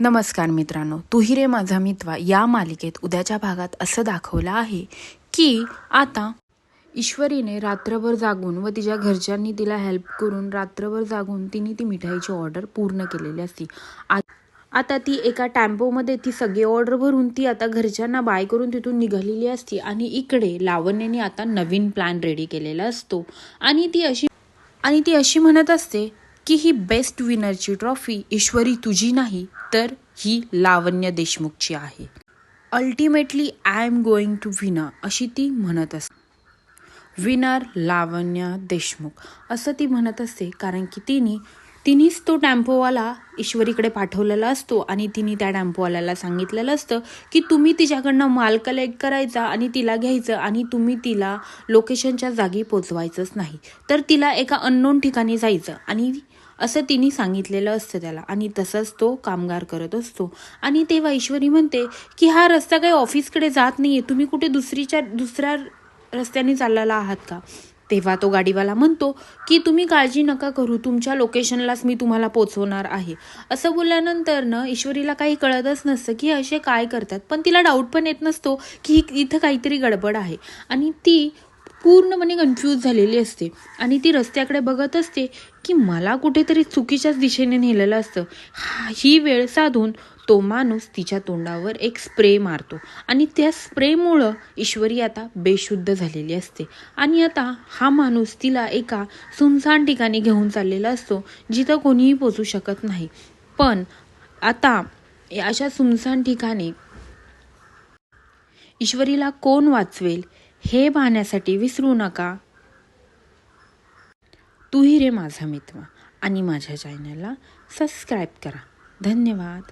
नमस्कार मित्रांनो तुही रे माझा मित्वा या मालिकेत उद्याच्या भागात असं दाखवलं आहे की आता ईश्वरीने रात्रभर जागून व तिच्या घरच्यांनी तिला हेल्प करून रात्रभर जागून तिने ती मिठाईची ऑर्डर पूर्ण केलेली असती. आ- आता ती एका टॅम्पोमध्ये ती सगळी ऑर्डर भरून ती आता घरच्यांना बाय करून तिथून निघालेली असती आणि इकडे लावण्याने आता नवीन प्लॅन रेडी केलेला असतो. आणि ती अशी आणि ती अशी म्हणत असते की ही बेस्ट विनरची ट्रॉफी ईश्वरी तुझी नाही तर ही लावण्य देशमुखची आहे. Ultimately I am going to winner अशी ती म्हणत असते विनर लावण्य देशमुख. असं ती म्हणत असते कारण की तिने तिनेच तो टॅम्पोवाला ईश्वरीकडे पाठवलेला असतो आणि तिने त्या टॅम्पोवाल्याला सांगितलेलं असतं की तुम्ही तिच्याकडनं माल कलेक्ट करायचा आणि तिला घ्यायचं आणि तुम्ही तिला लोकेशनच्या जागी पोचवायचंच नाही. तर तिला एका अननोन ठिकाणी जायचं आणि असं तिने सांगितलेलं असतं त्याला आणि तसंच तो कामगार करत असतो. आणि तेव्हा ईश्वरी म्हणते की हा रस्ता काही ऑफिसकडे जात नाही आहे तुम्ही कुठे दुसरीच्या दुसऱ्या रस्त्याने चाललेला आहात का? तेव्हा तो गाडीवाला म्हणतो की तुम्ही काळजी नका करू तुमच्या लोकेशनलाच मी तुम्हाला पोचवणार आहे. असं बोलल्यानंतर न ईश्वरीला काही कळतच नसतं की असे काय करतात. पण तिला डाऊट पण येत नसतो की इथं काहीतरी गडबड आहे. आणि ती पूर्णपणे कन्फ्यूज झालेली असते. आणि ती रस्त्याकडे बघत असते की मला कुठेतरी चुकीच्याच दिशेने नेलेलं असतं. हा- ही वेळ साधून तो माणूस तिच्या तोंडावर एक स्प्रे मारतो. आणि त्या स्प्रेमुळं ईश्वरी आता बेशुद्ध झालेली असते. आणि आता हा माणूस तिला एका सुनसान ठिकाणी घेऊन चाललेला असतो जिथं कोणीही पोचू शकत नाही. पण आता अशा सुनसान ठिकाणी ईश्वरीला कोण वाचवेल हे पाहण्यासाठी विसरू नका. तूही रे माझा मित्र आणि माझ्या चॅनलला सबस्क्राईब करा. धन्यवाद.